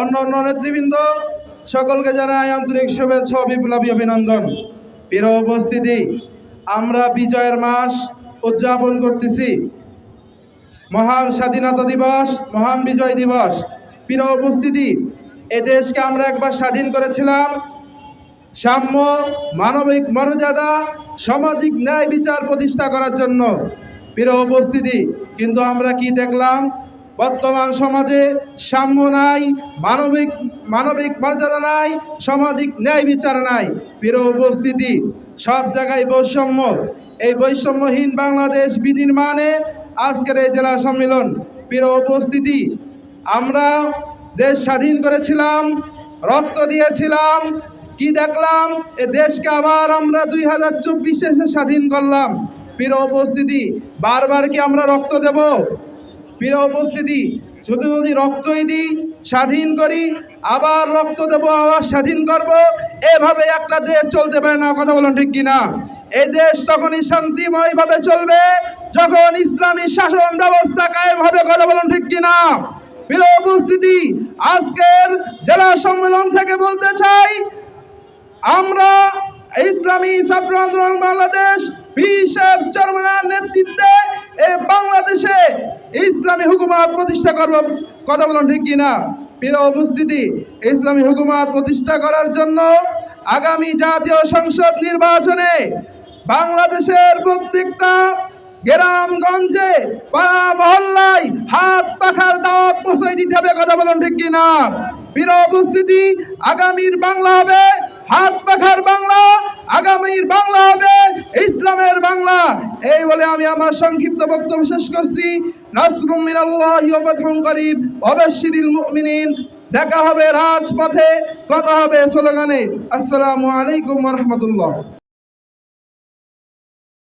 অন্য অন্য নেতৃবৃন্দ, সকলকে জানাই আন্তরিক শুভেচ্ছা বিপ্লবী অভিনন্দন। প্রিয় উপস্থিতি, আমরা বিজয়ের মাস উদযাপন করতেছি। মহান স্বাধীনতা দিবস, মহান বিজয় দিবস। প্রিয় উপস্থিতি, এ দেশকে আমরা একবার স্বাধীন করেছিলাম। সাম্য, মানবিক মর্যাদা, সামাজিক ন্যায় বিচার প্রতিষ্ঠা করার জন্য। প্রিয় উপস্থিতি, কিন্তু আমরা কি দেখলাম? বর্তমান সমাজে সাম্য নাই, মানবিক মানবিক মর্যাদা নাই, সামাজিক ন্যায় বিচার নাই। প্রিয় উপস্থিতি, সব জায়গায় বৈষম্য। এই বৈষম্যহীন বাংলাদেশ বিনির্মাণে আজকের এই জেলা সম্মেলন। প্রিয় উপস্থিতি, আমরা দেশ স্বাধীন করেছিলাম, রক্ত দিয়েছিলাম, কি দেখলাম? এ দেশকে আবার আমরা দুই হাজার চব্বিশে স্বাধীন করলাম। প্রিয় উপস্থিতি, বারবার কি আমরা রক্ত দেব? প্রিয় উপস্থিতি শুধু যদি রক্তই দিই স্বাধীন করি, আবার রক্ত দেব, আবার স্বাধীন করব, এভাবে একটা দেশ চলতে পারে না, কথা বলুন ঠিক কিনা? এই দেশ তখনই শান্তিময়ভাবে চলবে, যখন ইসলামী শাসন ব্যবস্থা কায়েম হবে, কথা বলুন ঠিক কিনা? প্রিয় উপস্থিতি, আজকের জেলা সম্মেলন থেকে বলতে চাই, আমরা ইসলামী ছাত্র আন্দোলন বাংলাদেশ বিশেষ চেয়ারম্যানের নেতৃত্বে বাংলাদেশে ইসলামী হুকুমত প্রতিষ্ঠা করব। কথা বলুন ঠিক কিনা? প্রিয় উপস্থিতি, ইসলামী হুকুমত প্রতিষ্ঠা করার জন্য আগামী জাতীয় সংসদ নির্বাচনে বাংলাদেশের প্রত্যেকটা গ্রামগঞ্জে পাড়া মহল্লায় হাত পাখার দাওয়াত পৌঁছে দিতে হবে, কথা বলুন ঠিক কিনা? প্রিয় উপস্থিতি, আগামীর বাংলা হবে হাত পাখার বাংলা, আগামীর বাংলা হবে ইসলামের বাংলা। এই বলে আমি আমার সংক্ষিপ্ত বক্তব্য শেষ করছি। নাসরুম মিনাল্লাহি ওয়া ফাতহুন করিব ওয়াবাশশিরিল মুমিনিন, দেখা হবে রাজপথে, কথা হবে স্লোগানে। আসসালামু আলাইকুম ওয়া রাহমাতুল্লাহ।